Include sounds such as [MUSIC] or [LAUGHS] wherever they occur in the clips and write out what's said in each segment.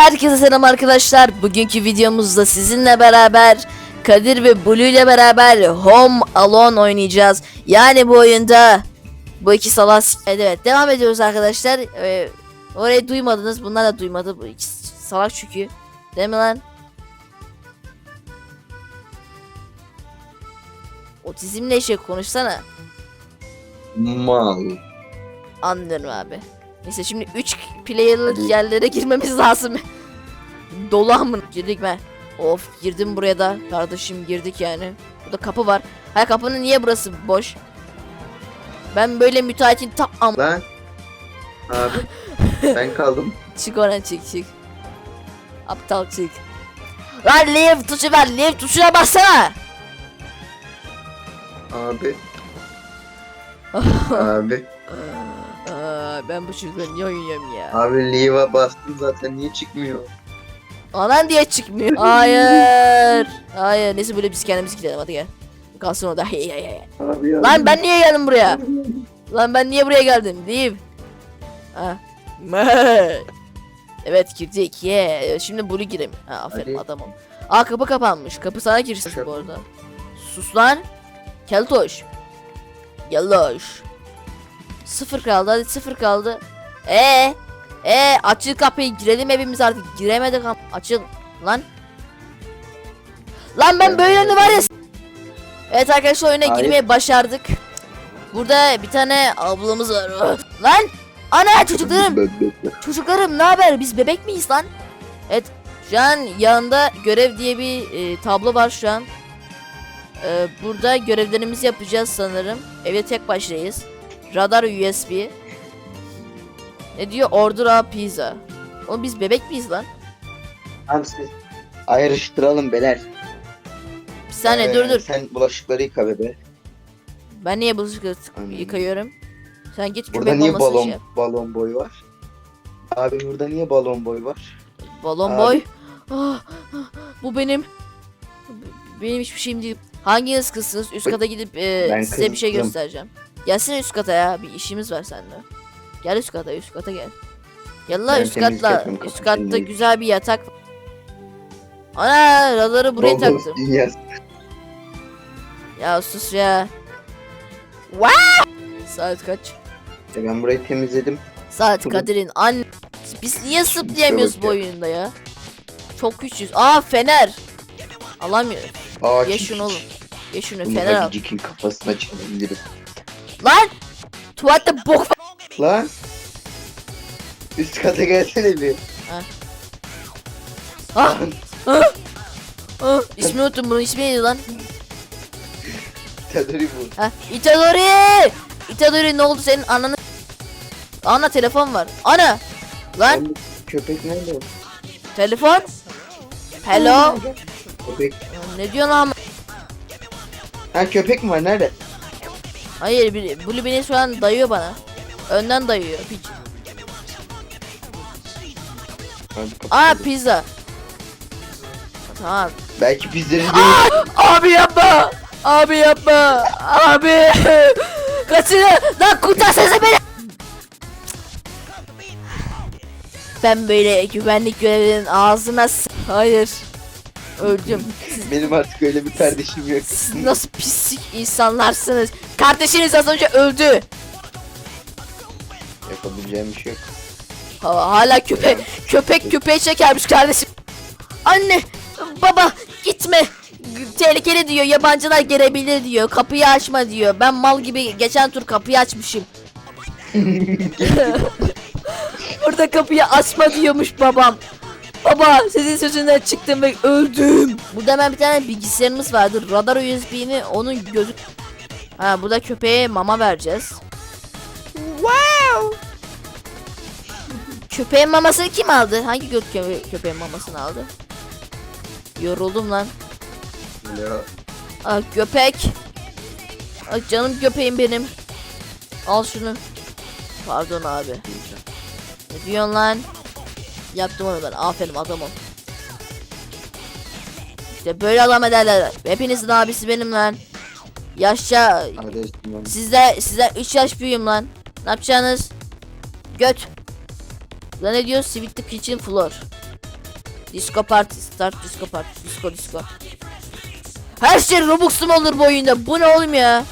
Herkese selam arkadaşlar. Bugünkü videomuzda sizinle beraber Kadir ve Blue ile beraber Home Alone oynayacağız. Yani bu oyunda bu iki salak evet, evet devam ediyoruz arkadaşlar. Ee, orayı duymadınız. Bunlar da duymadı. Bu iki salak çünkü. Değil mi lan? Otizmle eşek konuşsana. Mal. Anlıyorum abi. Neyse şimdi 3 player'lı yerlere girmemiz lazım. Dolu mı? Girdik mi? Of girdim buraya da. Kardeşim girdik yani. Burada kapı var. Hayır kapının niye burası boş? Ben böyle müteahhitin tam am- Lan. Abi. [LAUGHS] ben kaldım. çık oradan çık çık. Aptal çık. Lan leave tuşu ver. Leave tuşuna bassana. Abi. [LAUGHS] Abi. Ben bu çocukla niye oynuyorum ya? Abi leave'a bastım zaten niye çıkmıyor? Anan diye çıkmıyor. Hayır. Hayır. Neyse böyle biz kendimiz gidelim hadi gel. Kalsın orada. Hey, hey, hey. Abi ya. Lan ben niye geldim buraya? Lan ben niye buraya geldim? Leave. Ha. [LAUGHS] Evet girdik. Yeah. Şimdi Blue gireyim. Ha aferin Hadi. adamım. Aa kapı kapanmış. Kapı sana girsin bu arada. Sus lan. Keltoş. Yalloş. Sıfır kaldı hadi sıfır kaldı. Ee, ee açıl kapıyı girelim evimiz artık. Giremedik ama açıl lan. Lan ben böyle ne var ya. Evet arkadaşlar oyuna Hayır. girmeyi başardık. Burada bir tane ablamız var. [LAUGHS] lan ana çocuklarım. Çocuklarım ne haber? Biz bebek miyiz lan? Evet şu an yanında görev diye bir e, tablo var şu an. E, burada görevlerimizi yapacağız sanırım. Evde tek başlayız. Radar USB. Ne diyor? Order a pizza. O biz bebek miyiz lan? Abi siz ayrıştıralım beler. Bir saniye Ee, dur dur. Sen bulaşıkları yıka bebe. Ben niye bulaşıkları Anladım. yıkıyorum? Sen git Burada köpek niye maması balon şey yap. balon boy var? Abi burada niye balon boy var? Balon Abi. boy. Ah, ah, bu benim. Benim hiçbir şeyim değil. Hanginiz kızsınız? Üst kata gidip e, Ben size bir şey kızdım. göstereceğim. Gelsene üst kata ya. Bir işimiz var seninle. Gel üst kata, üst kata gel. Gel la Ben üst temizlik katla. yapıyorum, Üst katta temizlik. güzel bir yatak. Ana radarı buraya Roblox taktım. dünyası. Ya sus ya. Wow! Saat kaç? İşte Ben burayı temizledim. Saat Tabii. Kadir'in an. Biz niye zıplayamıyoruz bak bu ya. oyunda ya? Çok güçlüyüz. Aa fener. Alamıyorum. Aa, Ye şunu oğlum. Ye şunu Bunu fener al. Hacicik'in kafasına çalabilirim. Lan! Tuvalette bok var. Lan! Üst kata gelsene bir. Ah! Ah! Ah! İsmini unuttum bunun ismi neydi lan? Tadori bu. Ha, Itadori! Itadori ne oldu senin ananı? Ana telefon var. Ana! Lan Köpek nerede? telefon? Hello? Köpek. Ne diyorsun lan? Ha köpek mi var nerede? Hayır, bir- Blue beni şu an dayıyor bana. Önden dayıyor. Piç. Aa pizza. Tamam. Belki bizleri Abi yapma! Abi yapma! Abi! Kaçını! Lan kurtarsanıza beni! Ben böyle güvenlik görevlinin ağzına s- Hayır. Öldüm. Benim artık öyle bir kardeşim yok. Siz nasıl pislik insanlarsınız? Kardeşiniz az önce öldü. Yapabileceğim bir şey yok. Ha, hala köpek köpek köpeği çekermiş kardeşim. Anne, baba gitme. Tehlikeli diyor. Yabancılar gelebilir diyor. Kapıyı açma diyor. Ben mal gibi geçen tur kapıyı açmışım. [LAUGHS] Burada kapıyı açma diyormuş babam. Baba sizin sözünden çıktım ve öldüm. Burada hemen bir tane bilgisayarımız vardı. Radar USB'ni onun gözü... Ha burada köpeğe mama vereceğiz. Wow. Köpeğin mamasını kim aldı? Hangi gö kö- köpeğin mamasını aldı? Yoruldum lan. Ya. Ah köpek. Ah canım köpeğim benim. Al şunu. Pardon abi. Ne diyorsun lan? Yaptım onu ben. Aferin adamım. İşte böyle adam ederler. Hepinizin abisi benim lan. Yaşça Kardeşim ben. sizde sizden 3 yaş büyüğüm lan. Ne yapacaksınız? Göt. Lan ne diyor? Sweet the kitchen floor. Disco party start disco party disco disco. Her şey Robux'lu mu olur bu oyunda? Bu ne oğlum ya?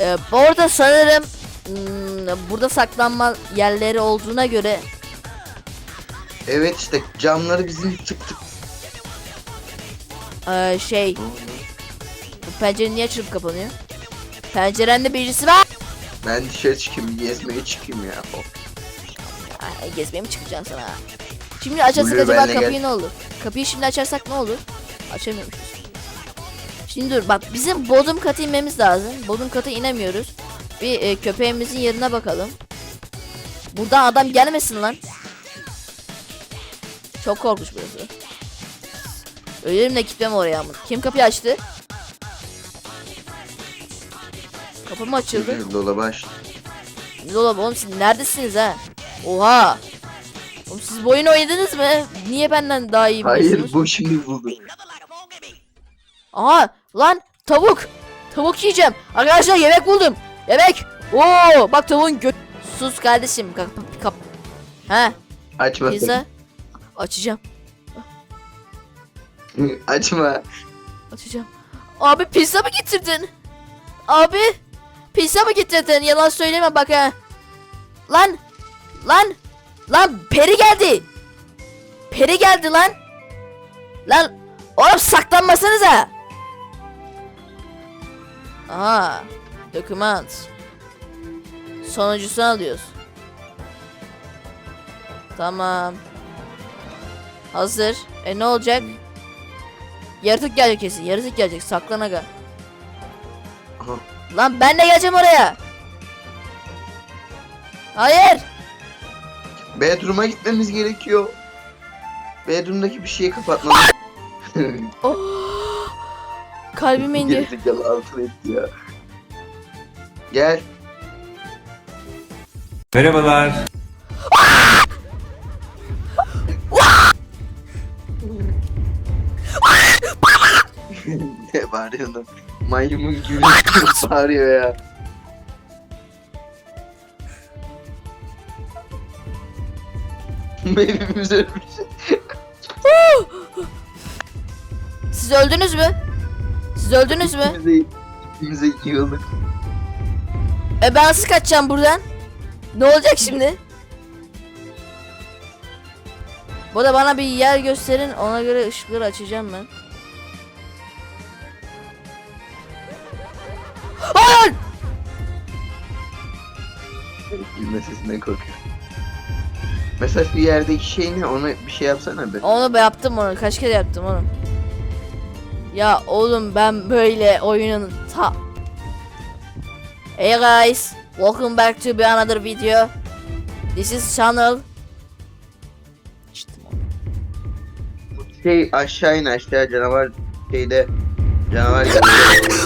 Ee, bu arada sanırım hmm, burada saklanma yerleri olduğuna göre Evet işte camları bizim tık tık. ee, şey pencere niye açılıp kapanıyor? Pencerende birisi var. Ben dışarı çıkayım gezmeye çıkayım ya. Oh. Ay, gezmeye mi çıkacaksın sana? Şimdi açarsak Buyur, acaba benle kapıyı gel. ne olur? Kapıyı şimdi açarsak ne olur? Açamıyormuşuz. Şimdi dur bak bizim bodrum katı inmemiz lazım. Bodrum katı inemiyoruz. Bir e, köpeğimizin yerine bakalım. Buradan adam gelmesin lan. Çok korkunç burası. Ölürüm de gitmem oraya ama. Kim kapıyı açtı? Kapı mı açıldı? Dolabı aç. Ne dolabı oğlum siz neredesiniz ha? Oha. Oğlum siz bu oyunu oynadınız mı? Niye benden daha iyi biliyorsunuz? Hayır bu şimdi buldu. Aha lan tavuk. Tavuk yiyeceğim. Arkadaşlar yemek buldum. Yemek. Oo bak tavuğun gö... Sus kardeşim. Kap kap. Ha Açma. pizza. Açacağım. Açma. Açacağım. Abi pizza mı getirdin? Abi pizza mı getirdin? Yalan söyleme bak ha. Lan lan lan peri geldi. Peri geldi lan. Lan oğlum saklanmasanıza. Aha doküman. Sonuncusunu alıyoruz. Tamam. Hazır. E ne olacak? Yaratık gelecek kesin. Yaratık gelecek. Saklan aga. Aha. Lan ben de geleceğim oraya. Hayır. Bedroom'a gitmemiz gerekiyor. Bedroom'daki bir şeyi kapatmamız. [LAUGHS] Oh. Kalbim indi. Gerizekalı altına etti ya. Gel. Merhabalar. [LAUGHS] ne bağırıyorsun? Maymun gibi [LAUGHS] bağırıyor ya. [LAUGHS] Hepimiz ölmüş. [LAUGHS] Siz öldünüz mü? Siz öldünüz mü? İkimize, ikimize yığıldık. E ben nasıl kaçacağım buradan? Ne olacak şimdi? Bu da bana bir yer gösterin. Ona göre ışıkları açacağım ben. Hayır! Gülme sesinden korkuyorum. Mesela bir yerdeki şey ne? Ona bir şey yapsana be. Onu ben yaptım onu. Kaç kere yaptım onu. Ya oğlum ben böyle oyunun ta... Hey guys, welcome back to be another video. This is channel. Şey aşağı in aşağı canavar şeyde canavar.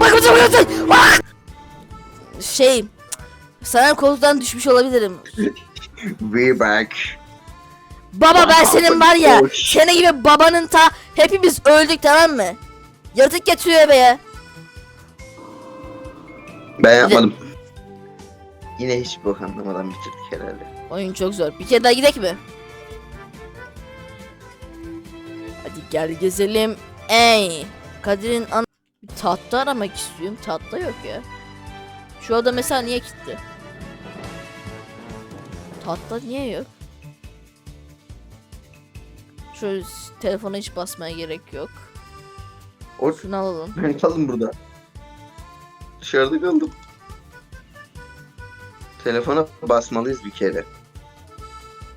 Bak bak bak bak, bak. Şey, sana koltuktan düşmüş olabilirim. We back. Baba ben senin var ya, senin gibi babanın ta hepimiz öldük tamam mı? Yaratık getiriyor be ya. Ben yapmadım. Yine hiç bok anlamadan bitirdik herhalde. Oyun çok zor. Bir kere daha gidelim mi? Hadi gel gezelim. Ey. Kadir'in an... Tahta aramak istiyorum. Tahta yok ya. Şu ada mesela niye gitti? Tahta niye yok? Şöyle telefona hiç basmaya gerek yok. O Şunu alalım. ben kaldım burada. Dışarıda kaldım. Telefona basmalıyız bir kere.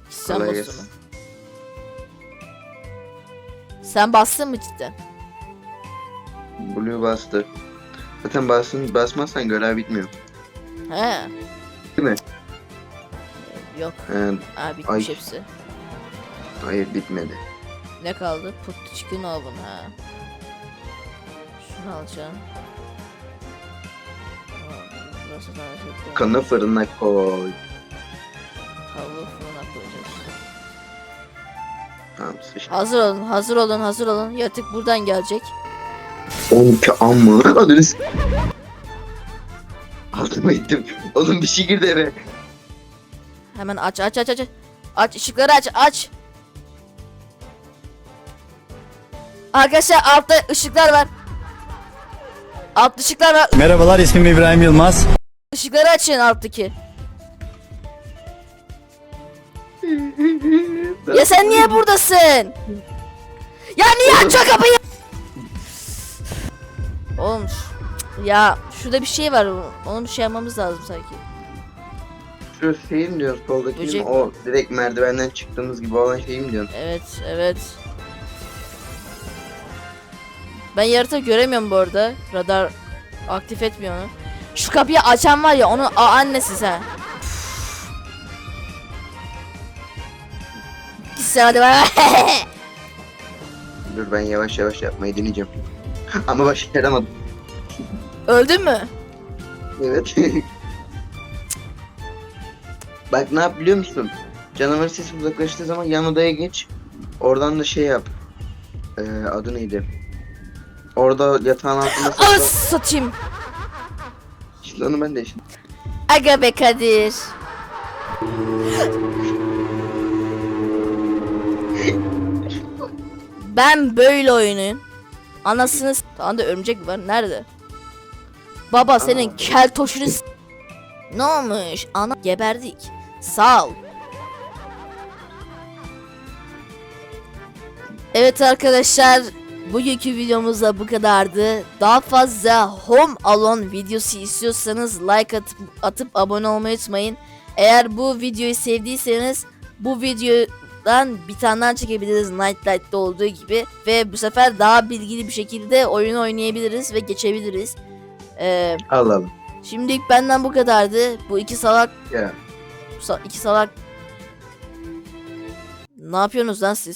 Sen Kolay gelsin. mı? Sen bastın mı cidden? Blue bastı. Zaten basın, basmazsan görev bitmiyor. He. Değil mi? Ee, Yok. He, Aa bitmiş Ay. hepsi. hayır bitmedi. Ne kaldı? Put chicken oven ha. Şunu alacağım. Burası Kanı fırına koy. Tavuğu fırına koyacağız. Tamam sıçtı. Hazır olun, hazır olun, hazır olun. Yaratık buradan gelecek. 12 amma adınız. Altıma ettim. Oğlum bir şey girdi eve. Hemen aç aç aç aç. Aç ışıkları aç aç. Arkadaşlar altta ışıklar var. Alt ışıklar var. Merhabalar ismim İbrahim Yılmaz. Işıkları açın alttaki. [LAUGHS] ya sen niye buradasın? Ya niye açıyor kapıyı? Şu- ya şurada bir şey var. Onu bir şey yapmamız lazım sanki. Şu şeyi mi diyorsun soldaki? Böcek O direkt merdivenden çıktığımız gibi olan şeyi mi diyorsun? Evet, evet. Ben yarıta göremiyorum bu arada. Radar aktif etmiyor onu. Şu kapıyı açan var ya onun a annesi sen. Git sen hadi bay. [LAUGHS] Dur ben yavaş yavaş yapmayı deneyeceğim. [LAUGHS] Ama başaramadım. Öldün mü? Evet. [LAUGHS] Bak ne yap biliyor musun? Canavar sesi uzaklaştığı zaman yan odaya geç. Oradan da şey yap. Ee, adı neydi? Orada yatağın altında As sakla. satayım. İşte onu ben de işte. Aga be Kadir. [LAUGHS] Ben böyle oyunun anasını s- Tamam da örümcek var? Nerede? Baba senin kel toşunu s- Ne olmuş? Ana geberdik. Sağ ol. Evet arkadaşlar bugünkü videomuz da bu kadardı. Daha fazla Home Alone videosu istiyorsanız like atıp, atıp abone olmayı unutmayın. Eğer bu videoyu sevdiyseniz bu videodan bir tane daha çekebiliriz Night Light'ta olduğu gibi. Ve bu sefer daha bilgili bir şekilde oyun oynayabiliriz ve geçebiliriz. Ee, Allah. şimdilik benden bu kadardı. Bu iki salak Ya. Sa- iki salak. Ne yapıyorsunuz lan siz?